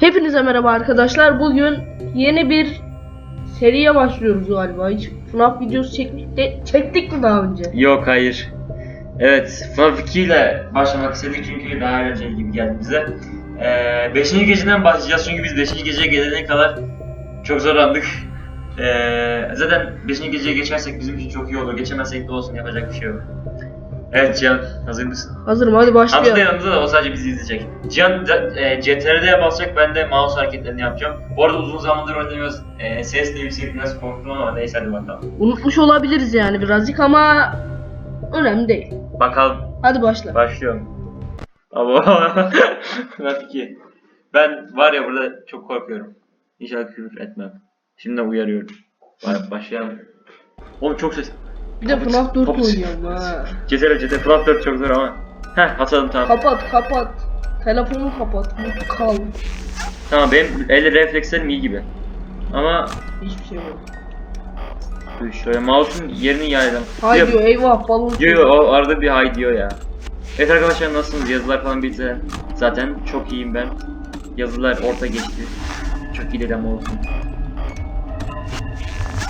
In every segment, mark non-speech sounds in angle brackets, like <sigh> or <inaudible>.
Hepinize merhaba arkadaşlar. Bugün yeni bir seriye başlıyoruz galiba. Hiç FNAF videosu çektik, de, çektik mi daha önce? Yok hayır. Evet, FNAF 2 ile başlamak istedik çünkü daha eğlenceli gibi geldi bize. Ee, beşinci geceden başlayacağız çünkü biz 5. geceye gelene kadar çok zorlandık. Ee, zaten 5. geceye geçersek bizim için çok iyi olur. Geçemezsek de olsun yapacak bir şey yok. Evet Cihan, hazır mısın? Hazırım hadi başlayalım. yanımızda da o sadece bizi izleyecek. Cihan e, CTRL'ye basacak, ben de mouse hareketlerini yapacağım. Bu arada uzun zamandır oynamıyoruz. E, ses de yüksek biraz korktum ama neyse hadi bakalım. Unutmuş olabiliriz yani birazcık ama önemli değil. Bakalım Hadi başla. Başlıyorum. Ama FNAF 2. Ben var ya burada çok korkuyorum. İnşallah küfür etmem. Şimdiden uyarıyorum. Ba- Başlayalım. Oğlum çok ses. Bir de FNAF 4 kapat. oynuyorum ha. Cesere cesere FNAF 4 çok zor ama. Heh atalım tamam. Kapat kapat. Telefonu kapat. Mutlu kal. Tamam benim el reflekslerim iyi gibi. Ama Hiçbir şey yok. dur şöyle mouse'un yerini yayalım. Hay diyor eyvah balon. Yo yo o arada bir hay diyor ya. Evet arkadaşlar nasılsınız? Yazılar falan bize zaten çok iyiyim ben. Yazılar orta geçti. Çok iyi dedi ama olsun.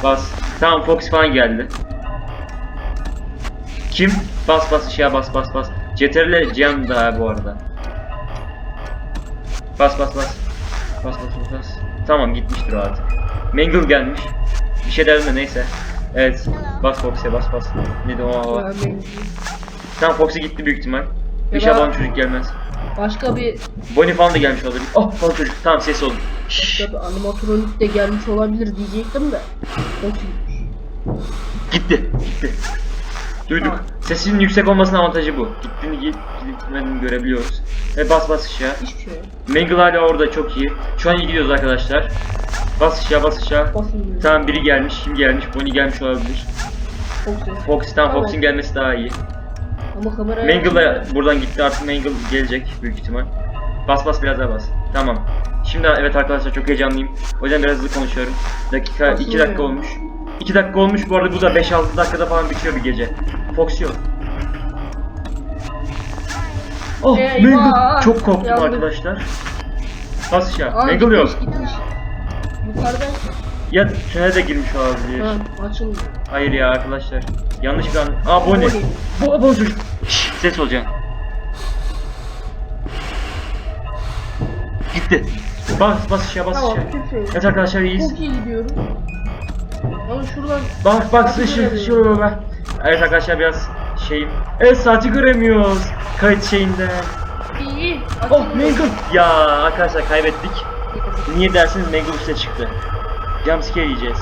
Bas. Tamam Fox falan geldi. Kim? Bas bas ışığa bas bas bas. Ceterle Cihan daha bu arada. Bas bas bas. Bas bas bas. Tamam gitmiştir o artık. Mangle gelmiş. Bir şey dedim de neyse. Evet. Bas Fox'e bas bas. Ne de o. Tamam Fox'e gitti büyük ihtimal. Ben- bana çocuk gelmez. Başka bir Bonnie falan da gelmiş olabilir. Oh falan çocuk. Tamam ses oldu. Başka bir animatronik de gelmiş olabilir diyecektim de. Çok iyiymiş. Gitti. Gitti. Duyduk. Sesinin yüksek olmasının avantajı bu. Gittiğini gidip gitmediğini görebiliyoruz. Ve bas bas ışığa. Hiçbir şey yok. Mangle hala orada çok iyi. Şu an iyi gidiyoruz arkadaşlar. Bas ışığa bas ışığa. Basın Tamam biri gelmiş. Kim gelmiş? Bonnie gelmiş olabilir. Çok ses. Fox tamam. Fox'un gelmesi daha iyi. Ama kamera Mangle da buradan gitti artık Mangle gelecek büyük ihtimal. Bas bas biraz daha bas. Tamam. Şimdi evet arkadaşlar çok heyecanlıyım. O yüzden biraz hızlı konuşuyorum. Dakika Nasıl 2 dakika yani? olmuş. 2 dakika olmuş bu arada bu da 5-6 dakikada falan bitiyor bir gece. Fox yok. Oh Eyvah! Mangle çok korktum Yandım. arkadaşlar. Bas aşağı. Aa, Mangle yok. gitmiş. Yukarıda. Ya tünele de girmiş olabilir. Ha, açıldı. Hayır ya arkadaşlar. Yanlış bir an. Aa Bonnie. Bu çocuk. Şşş, ses olacak. Gitti. Bas bas aşağı bas Tamam, yok. Evet arkadaşlar iyiyiz. Çok iyi gidiyoruz. Şuradan Bak bak göremiyorum. şu bak. Evet arkadaşlar biraz şeyim. Evet saati göremiyoruz. Kayıt şeyinden. iyi. Oh. Mangle. Ya arkadaşlar kaybettik. Niye dersiniz Mangle üste çıktı. Jumpscare yiyeceğiz.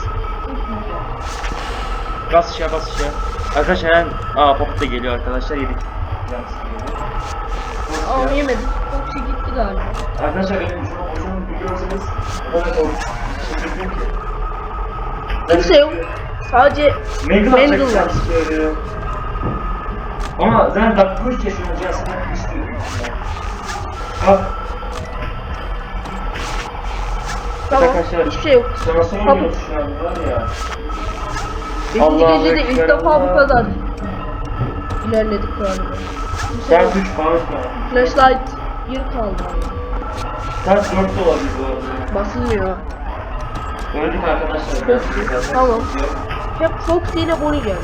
Bas aşağı bas aşağı. Arkadaşlar hemen aa Pop da geliyor arkadaşlar yedik. Aa yemedik. Çok şey gitti galiba. Arkadaşlar benim şu an hoşuma biliyorsanız bana doğru. Kimse yok. Sadece Mangle var. Ama zaten dakika 3 yaşında aslında istiyorum. Bak tamam. Arkadaşlar, Hiçbir şey yok. sana sormuyoruz şu an var ya. Beşinci gecede ilk defa bu kadar ilerledik galiba. Yok. 3 falan şu an. Flashlight bir kaldı. Saat 4 de olabilir bu arada. Basılmıyor. Öldük arkadaşlar. Tamam. Hep Fox ile Bonnie geldi.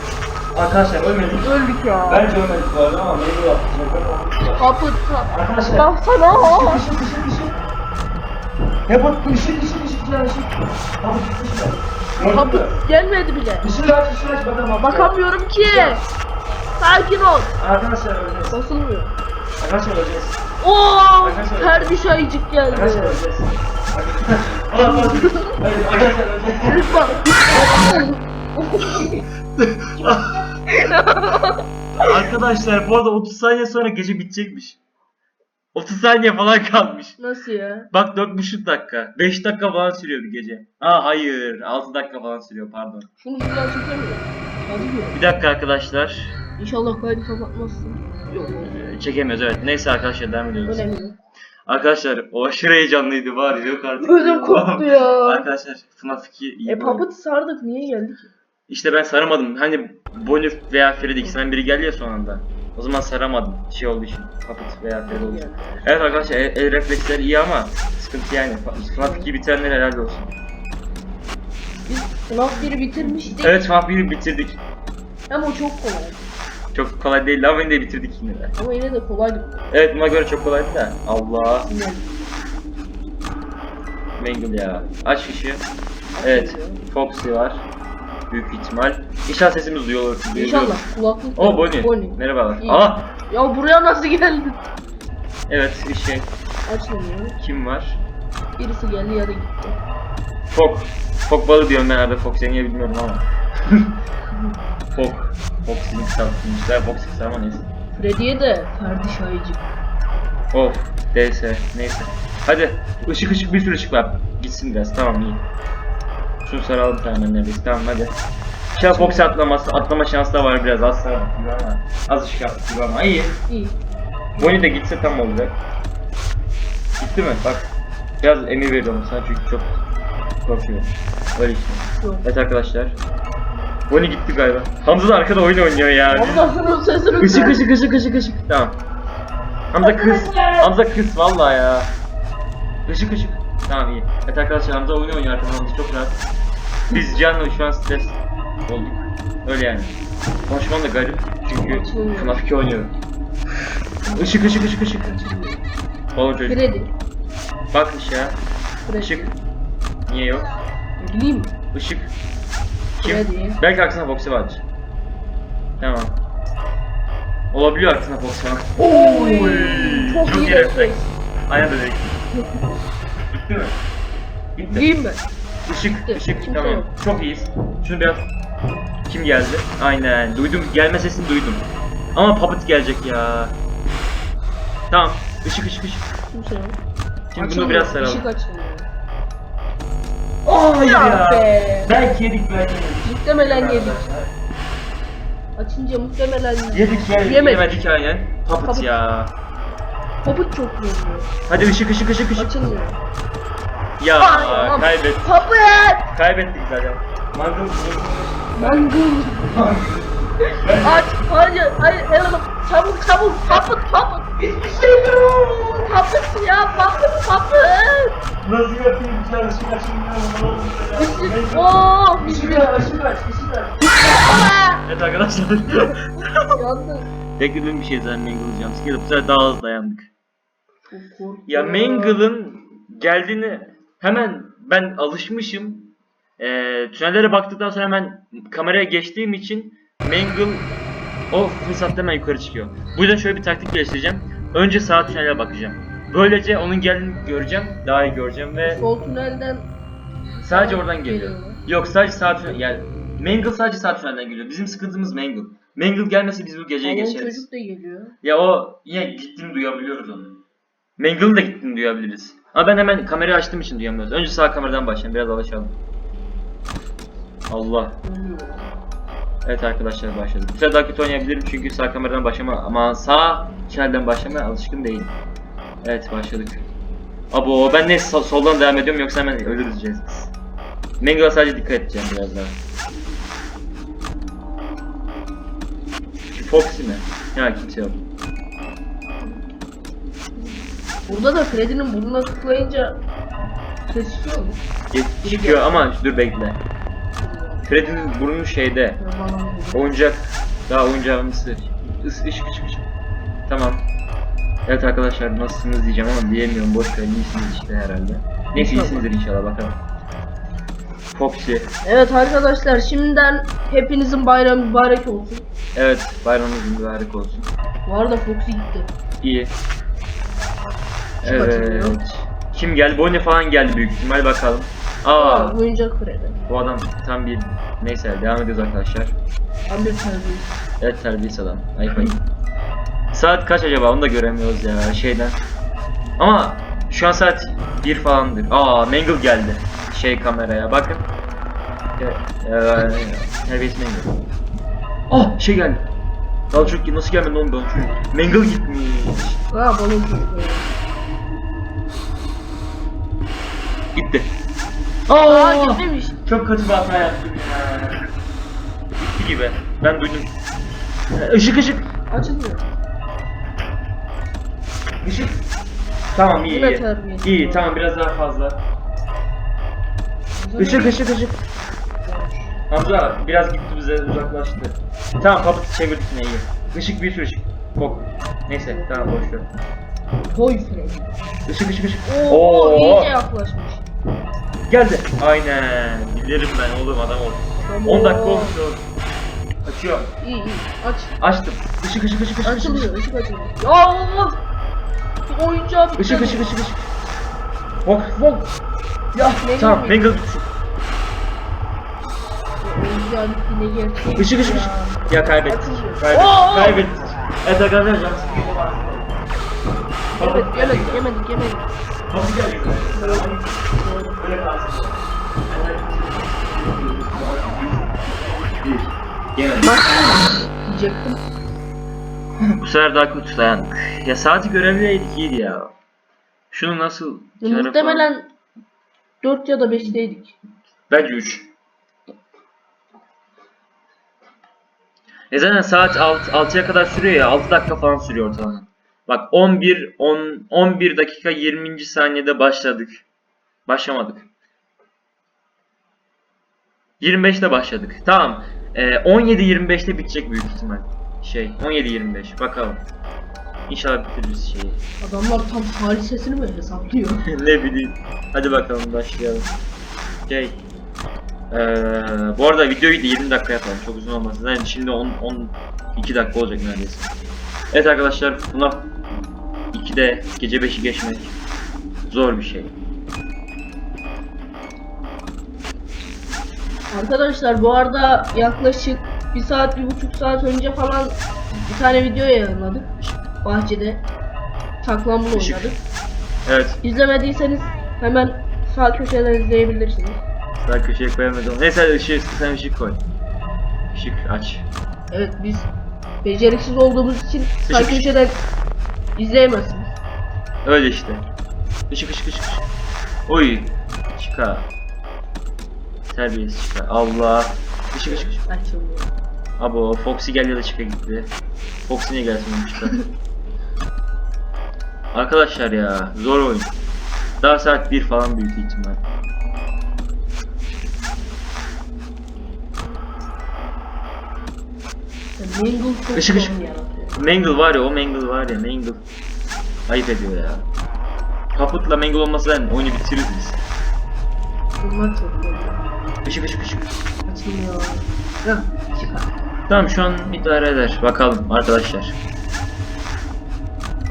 Arkadaşlar ölmedik. Öldük ya. Bence ölmedik bu arada ama Mangle atacak. Kapı kapı. Arkadaşlar. Baksana. Işık ışık ışık ışık. Hep bak ışık ışık ışık ya ışık. Kapı. Gördün Kapı gelmedi bile. Işığı aç ışığı aç bakalım. Bakamıyorum ki. Sakin ol. Arkadaşlar öleceğiz. Basılmıyor. Arkadaşlar öleceğiz. Oo! Her bir şeycik geldi. Arkadaşlar öleceğiz. Arkadaşlar bu arada 30 saniye sonra gece bitecekmiş. 30 saniye falan kalmış. Nasıl ya? Bak 4,5 dakika. 5 dakika falan sürüyor bir gece. Aa hayır 6 dakika falan sürüyor pardon. Şunu şuradan çekemiyor. Hadi yok. Bir dakika arkadaşlar. İnşallah kaydı kapatmazsın. Yok. Ee, Çekemiyoruz evet. Neyse arkadaşlar devam ediyoruz. Önemli. Arkadaşlar o aşırı heyecanlıydı var ya yok artık. Ödüm koptu ya. <laughs> Arkadaşlar FNAF 2 iyi E bir oyun. Puppet sardık niye geldik? İşte ben saramadım. Hani Bonnie veya Freddy ikisinden biri geldi ya son anda. O zaman saramadım. Şey olduğu için. Kaput veya fel olduğu için. Evet arkadaşlar el, el refleksleri iyi ama sıkıntı yani. FNAF 2 bitenler helal olsun. Biz FNAF 1'i bitirmiştik. Evet FNAF 1'i bitirdik. Hem o çok kolay. Çok kolay değildi ama yine de bitirdik yine de. Ama yine de kolaydı. Evet buna göre çok kolaydı da. Allah. Yine. Mangle ya. Aç ışığı. Evet. Foxy var. Büyük ihtimal. İnşallah sesimiz duyulur. duyuluyor. İnşallah kulaklık. O Bonnie. Bonnie. Merhabalar. İyi. Aa. Ya buraya nasıl geldin? Evet şey. Açmıyor. Kim var? Birisi geldi ya da gitti. Fok. Fok balı diyorum ben arada Fox niye bilmiyorum ama. <laughs> Fok. Fox'in kısaltılmışlar. Fox kısa ama neyse. Freddy'ye de Ferdi Şahici. Of. DS. Neyse. Hadi. Işık ışık bir sürü ışık var. Gitsin biraz. Tamam iyi. Şunu saralım tamamen neredeyse. Tamam hadi. İnşallah Fox'e atlaması, atlama şansı da var biraz. Az gibi ama. Az ışık yaptık gibi ama iyi. İyi. Bonnie de gitse tam olacak. Gitti mi? Bak. Biraz emir veriyorum sana çünkü çok korkuyorum. Öyle işte. Evet arkadaşlar. Bonnie gitti galiba. Hamza da arkada oyun oynuyor ya. Hamza'nın sesini Işık ışık ışık ışık ışık. Tamam. Hamza kız. Hamza kız vallahi ya. Işık ışık. Tamam iyi. Evet arkadaşlar Hamza oyun oynuyor arkada Hamza çok rahat. Biz Can'la şu an stres olduk. Öyle yani. Konuşmam da garip çünkü. FNAF 2 oynuyorum. Işık ışık ışık ışık. Oğlum çocuk. Freddy. Bak ışığa. Freddy. Işık. Niye yok? Bileyim. Işık. Kim? Freddy. Belki arkasında Foxy vardır. Tamam. Olabiliyor arkasında Foxy var. Oy. Çok, iyi refleks. Aynen böyle. Bitti mi? Bitti. Diyeyim ben. Işık, Bitti. ışık Kimse tamam. yok. Çok iyiyiz. Şunu biraz... Kim geldi? Aynen. Duydum. Gelme sesini duydum. Ama Puppet gelecek ya. Tamam. Işık ışık ışık. Kimse yok. Şimdi bunu biraz saralım. Işık açılmıyor. Oh Ya be. Belki yedik belki. Muhtemelen yedik. Açınca muhtemelen Yedik yedik. Yemedik. Yemedik aynen. Puppet. ya. Kapı çok yoruyor. Hadi ışık ışık ışık ışık. Açılmıyor. Ya Ay, kaybettik. Kapı! Kaybettik zaten. Mangıl. Mangıl. Aç. Hayır. Hayır. Hayır. Çabuk çabuk. Kapı kapı. Hiçbir şey yok. Kapı ya. Kapı kapı. Nasıl yapayım bir tane ışık açılmıyor. Işık. Oo. Işık aç, ışık aç, ışık aç. Evet arkadaşlar. Beklediğim bir şey zaten Mangle'ın jumpscare'ı. Bu sefer daha hızlı dayandık. Ya Mangle'ın geldiğini hemen ben alışmışım. Ee, tünellere baktıktan sonra hemen kameraya geçtiğim için Mangle o fırsatta hemen yukarı çıkıyor. Bu yüzden şöyle bir taktik geliştireceğim. Önce sağ tünele bakacağım. Böylece onun geldiğini göreceğim. Daha iyi göreceğim ve Sol tünelden sadece oradan geliyor. Yok sadece sağ tünel yani Mangle sadece sağ tünelden geliyor. Bizim sıkıntımız Mangle. Mangle gelmese biz bu geceyi Balon geçeriz. çocuk da geliyor. Ya o yine gittiğini duyabiliyoruz onu. Mangle'ın da gittiğini duyabiliriz. Ama ben hemen kamerayı açtığım için duyamıyoruz. Önce sağ kameradan başlayalım. Biraz alışalım. Allah. Ölüyor. Evet arkadaşlar başladık. Bu sefer daha kötü oynayabilirim çünkü sağ kameradan başlama ama sağ çelden başlamaya alışkın değilim. Evet başladık. Abo ben ne so- soldan devam ediyorum yoksa hemen ölürüz biz. Mangle'a sadece dikkat edeceğim biraz daha. Foxy mi? Ya kimse yok. Burada da Freddy'nin burnuna tıklayınca ses çıkıyor mu? Ge- Çıkıyor ama dur bekle. Freddy'nin burnu şeyde. Oyuncak. Daha oyuncağımızı. Is, ışık ışık ışık. Tamam. Evet arkadaşlar nasılsınız diyeceğim ama diyemiyorum boş ver iyisiniz işte herhalde. Neyse iyisinizdir inşallah bakalım. Foxy. Evet arkadaşlar şimdiden hepinizin bayramı mübarek olsun. Evet bayramınız mübarek olsun. Bu arada Foxy gitti. İyi. Kim Evet. Kim geldi? Bonnie falan geldi büyük ihtimal bakalım. Aa, Oyuncak Freddy. bu adam tam bir neyse devam ediyoruz arkadaşlar. Tam bir terbiyesiz. Evet terbiyesiz adam. Ayıp ayıp. Saat kaç acaba onu da göremiyoruz ya şeyden. Ama şu an saat 1 falandır. Aa Mangle geldi. Şey kameraya bakın. Ya, ya, terbiyesiz Mangle. Ah şey geldi. Daha çok nasıl gelmedi oğlum çocuk. Mangle gitmiş. Balon çocuk. Gitti. Aa Aa, gitmemiş. çok kötü bir hata yaptım ya. Gitti gibi. Ben duydum. Işık ışık. Açılmıyor. Işık. Tamam iyi iyi. İyi tamam biraz daha fazla. Işık ışık ışık. Hamza biraz gitti bize uzaklaştı. Tamam paputu çevirdik yine iyi. Işık bir sürü ışık. Kok. Neyse tamam boş ver. Boyfriend. Işık ışık ışık. Oo, Oo. iyice yaklaşmış. Geldi. Aynen. Bilirim ben oğlum adam ol. Tamam. 10 dakika olmuş oğlum. Açıyorum. İyi iyi. Aç. Açtım. Işık ışık ışık ışık. Açılıyor. Işık açılıyor. Ya olmaz. Oyuncağı bitti. Işık ışık ışık ışık. Fok fok. Ya ne Tamam bileyim. Mangle bitti. Oyuncağı bitti ne gerçeği. Işık ışık ışık. Ya kaybettik. Kaybettik. Oo! Kaybettik. Evet arkadaşlar can Evet yemedik yemedik. Nasıl geldik? Böyle kalsın. Yemedik. Diyecektim. Bu sefer daha kötü dayandık. Ya saati görevliydik iyiydi ya. Şunu nasıl Ya kenara Muhtemelen 4 ya da 5'teydik. Bence 3. E zaten saat 6, 6'ya kadar sürüyor ya 6 dakika falan sürüyor ortalama. Bak 11 10 11 dakika 20. saniyede başladık. Başlamadık. 25'te başladık. Tamam. Ee, 17-25'te bitecek büyük ihtimal. Şey 17-25 bakalım. İnşallah bitiririz şeyi. Adamlar tam tarih sesini mi hesaplıyor? <laughs> ne bileyim. Hadi bakalım başlayalım. Şey. Ee, bu arada videoyu da 20 dakika yapalım. Çok uzun olmasın. Yani şimdi 10 12 dakika olacak neredeyse. Evet arkadaşlar FNAF 2'de gece 5'i geçmek zor bir şey. Arkadaşlar bu arada yaklaşık bir saat, bir buçuk saat önce falan bir tane video yayınladık. Bahçede. Saklambaç oynadık. Evet. İzlemediyseniz hemen sağ köşeden izleyebilirsiniz. Sağ köşeye koyamadım. Neyse ışığı sen ışık koy. Işık aç. Evet biz beceriksiz olduğumuz için sağ Işık. köşeden izleyemezsiniz. Öyle işte. Işık ışık ışık. ışık. Oy. Çıka. Terbiyesiz çıka. Allah. Işık ışık ışık. Açılmıyor. Abo Foxy gel ya da çıka gitti. Foxy niye gelsin çıka? Arkadaşlar ya zor oyun. Daha saat 1 falan büyük ihtimal. Yani Mingle çok Işık, ışık. Mangle var ya o Mangle var ya Mangle. Ayıp ediyor ya. Kaputla Mangle olmasa ben oyunu bitiririz biz. Bunlar çok zor. Işık ışık ışık. Açılmıyor. Hah çıkar. Tamam şu an idare eder. Bakalım arkadaşlar.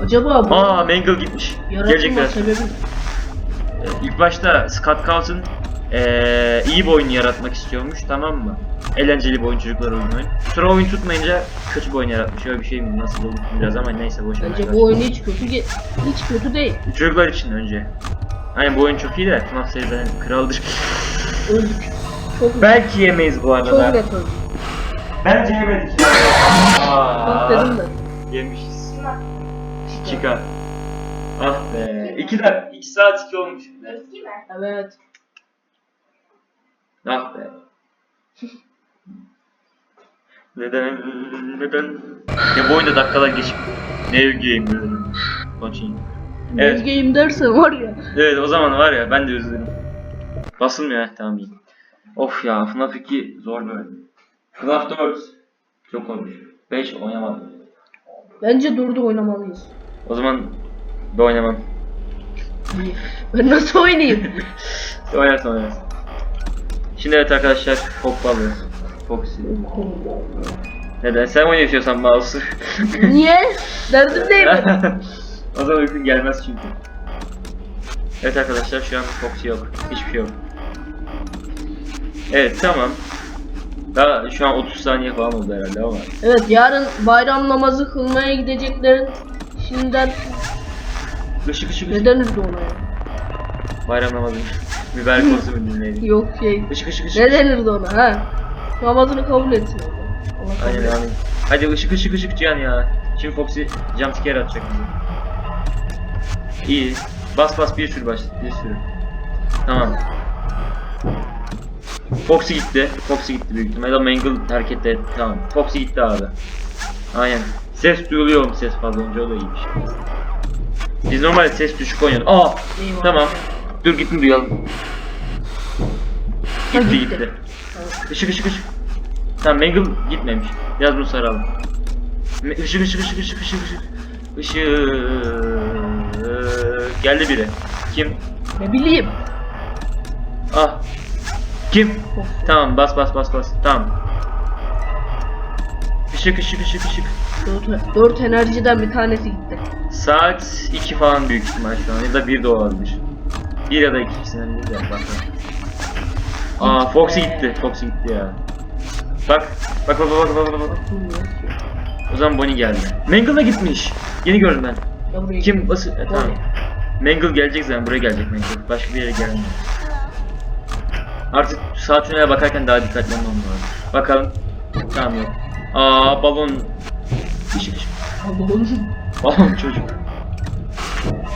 Acaba bu Aa Mangle gitmiş. yaratılma Gelecekler. sebebi ne? Ee, İlk başta Scott Carlson ee, iyi bir oyun yaratmak istiyormuş tamam mı? Eğlenceli bir oyun çocuklar oyunu oyun. Sonra oyun tutmayınca kötü bir oyun yaratmış. Öyle bir şey mi? Nasıl olur biraz ama neyse boş ver. Bence bu oyun hiç kötü ge- hiç kötü değil. Çocuklar için önce. Hani bu oyun çok iyi de FNAF seriden kraldır. Öldük. Çok Belki yemeyiz bu çok arada. net öldük. Bence yemedik ya. Bak Aa, dedim de. yemişiz. Çıkar. Ah be. 2 dakika. 2 saat 2 olmuş bile. Evet. Ah be. neden? Neden? Ya bu oyunda dakikalar geçip New game diyorum. Continue. Evet. Evet. Game dersen var ya. Evet o zaman var ya ben de özledim. Basılmıyor ha tamam iyi. Of ya FNAF 2 zor böyle. FNAF 4 çok olmuş. 5 oynamadım. Bence durdu oynamalıyız. O zaman da oynamam. Ben nasıl oynayayım? <laughs> Oynarsın oynarsın. Şimdi evet arkadaşlar Fox alıyor. Foxy. Neden? Sen oynatıyorsan mouse'u. <laughs> Niye? Derdim değil mi? <laughs> o zaman uykun gelmez çünkü. Evet arkadaşlar şu an Foxy yok. Hiçbir şey yok. Evet tamam. Daha şu an 30 saniye falan oldu herhalde ama. Evet yarın bayram namazı kılmaya gideceklerin şimdiden Işık ışık ışık. denirdi ona ya? Bayram namazı. Biber konusu mu dinleyelim? Yok şey. Işık ışık ışık. Ne denirdi ona ha? Namazını kabul etsin Allah. Allah kabul Aynen etsin. aynen. Hadi ışık ışık ışık Cihan ya. Şimdi Foxy jumpscare atacak bize. İyi. Bas bas bir sürü baş. Bir sürü. Tamam. Foxy gitti. Foxy gitti büyük ihtimalle. Mangle hareketli. Tamam. Foxy gitti abi. Aynen. Ses duyuluyor mu ses fazla olunca o da iyiymiş. Biz normalde ses düşük oynuyoruz. Aa tamam. Dur gittin duyalım. Gitti gitti. Işık ışık ışık. Tamam Mangle gitmemiş. Biraz bunu saralım. Işık ışık ışık ışık ışık ışık. Işık. Geldi biri. Kim? Ne bileyim. Ah. Kim? Tamam bas bas bas bas. Tamam. Işık ışık ışık ışık. Dört, dört enerjiden bir tanesi gitti. Saat 2 falan büyük ihtimal şu an ya da 1 de olabilir. 1 ya da 2 ikisinden biri de bak. Aa Foxy gitti. Foxy gitti ya. Bak. Bak bak bak bak bak bak. O zaman Bonnie geldi. Mangle da gitmiş. Yeni gördüm ben. Ya Kim bası? E, tamam. Mangle gelecek zaten buraya gelecek Mangle. Başka bir yere gelmiyor. Artık saat tünele bakarken daha dikkatli olmam lazım. Bakalım. Tamam yok. Aa balon. Işık ışık. Allah'ım. Balon çocuk.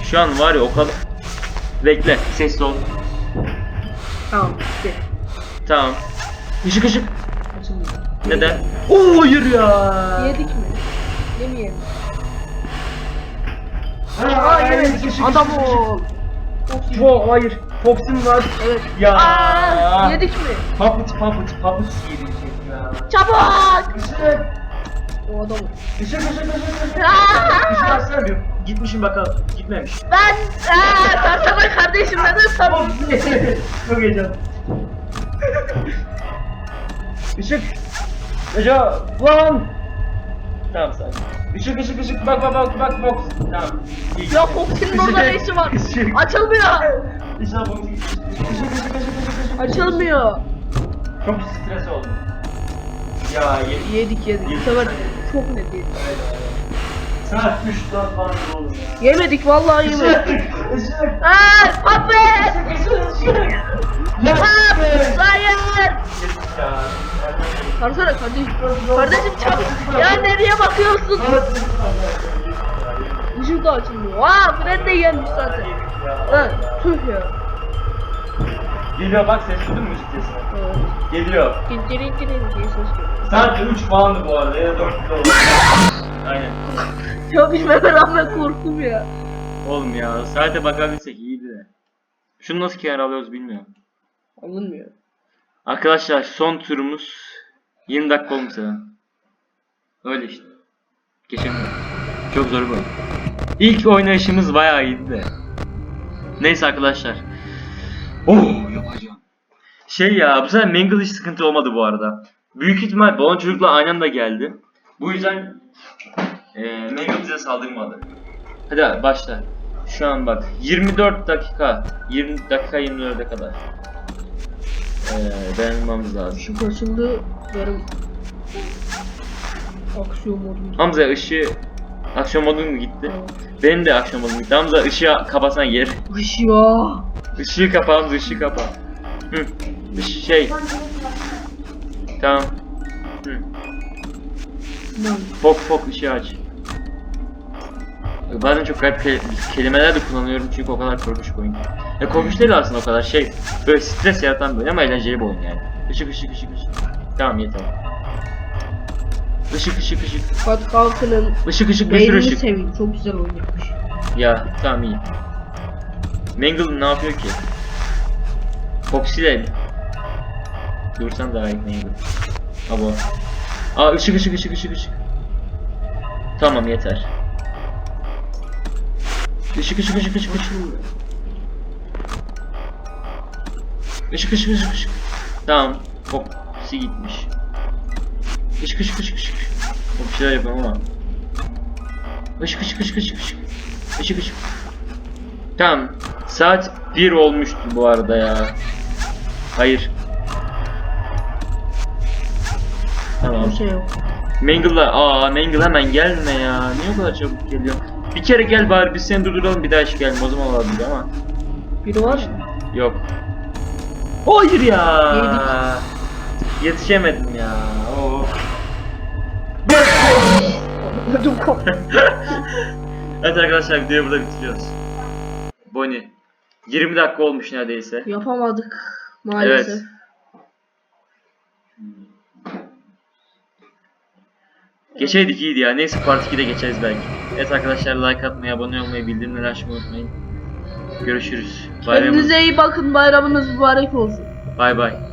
Şu an var ya o kadar. Bekle. Sesli ol. Tamam gitti. Tamam. Işık ışık. Neden? Oo hayır ya. Yedik mi? Yemeyelim. Hayır. Adam ol. Çok hayır. Fox'un var. Evet. Ya. Aa, yedik mi? Puppet puppet puppet yedik ya. Çabuk! Işık. O adam. Işık ışık ışık ışık. Aa! Işık açsana bir. Gitmişim bakalım. Gitmemiş. Ben aaa Tarsana kardeşim neden Tamam. Çok heyecan. Işık. Neco. Lan. Tamam sakin. Işık ışık ışık bak bak bak bak box. Tamam. İyi. Ya Foxy'nin orada ne işi var? Işık. Açılmıyor. İnşallah box. Işık ışık ışık ışık ışık. Açılmıyor. Çok stres oldum. Ya ye. Yedik yedik. Bu sefer çok net yedik. Saat 3 lan falan oğlum ya. Yemedik vallahi yemedik. Işık. Işık. Aaa puppet! Işık ışık. Puppet! Hayır! Ya. Tarsana kardeşim. Kardeşim çabuk. Ya nereye bakıyorsun? Işık da açılmıyor. Aa Fred de gelmiş zaten. Lan tüh ya. Geliyor bak ses duydun mu sesini? Evet. Geliyor. Girin girin diye ses geliyor. Saat 3 falandı bu arada ya da 4 oldu. <laughs> Aynen. Ya bilmeme rağmen korktum ya. Oğlum ya saate bakabilsek iyiydi de. Şunu nasıl kenara alıyoruz bilmiyorum. Alınmıyor. Arkadaşlar son turumuz 20 dakika olmuş zaten. Öyle işte. Geçemiyorum. Çok zor bu. İlk oynayışımız bayağı iyiydi de. Neyse arkadaşlar. Oh yapacağım. Şey ya bu sefer Mangle hiç sıkıntı olmadı bu arada. Büyük ihtimal balon çocukla aynı anda geldi. Bu yüzden eee Mangle bize saldırmadı. Hadi başla. Şu an bak 24 dakika 20 dakika 24'e kadar. Eee dayanmamız lazım. Işık açıldı. Yarım aksiyon modum. Hamza ışığı aksiyon modun mu gitti? Evet. Benim de aksiyon modum gitti. Hamza ışığı kapatsan yer. Iş ya. Işığı kapa Hamza ışığı kapa. Hı. Iş- şey. Tamam. Hı. Fok fok ışığı aç. Bazen çok garip ke- kelimeler de kullanıyorum çünkü o kadar korkunç bir oyun. Ya korkunç değil aslında o kadar şey. Böyle stres yaratan oyun ama eğlenceli bir oyun yani. Işık ışık ışık ışık. Tamam yeter. Işık ışık ışık. Hadi kalkının Işık ışık bir sürü beynini ışık. seveyim. Çok güzel oyun yapmış. Ya tamam iyi. Mangle ne yapıyor ki? Foxy Dursan daha iyi Mangle. Abo. Aa ışık ışık ışık ışık ışık. Tamam yeter. Işık ışık ışık ışık ışık. Işık ışık ışık ışık. Tamam. Foxy gitmiş. Işık ışık ışık ışık. Çok şeyler yapıyorum ama. Işık ışık ışık ışık ışık. Işık ışık. Tamam. Saat 1 olmuştu bu arada ya. Hayır. Tamam. Bir şey yok. Mangle'la aa Mangle hemen gelme ya. Niye o kadar çabuk geliyor? Bir kere gel bari biz seni durduralım bir daha hiç gelme o zaman olabilir ama. Biri var mı? Yok. Hayır ya. Yedik. Yetişemedim ya. Oo. Evet arkadaşlar videoyu burada bitiriyoruz. Bonnie. 20 dakika olmuş neredeyse. Yapamadık maalesef. Evet. Geçeydik iyiydi ya. Neyse part 2'de geçeriz belki. Evet arkadaşlar like atmayı, abone olmayı, bildirimleri açmayı unutmayın. Görüşürüz. Bayramınız. Kendinize iyi bakın bayramınız mübarek olsun. Bay bay.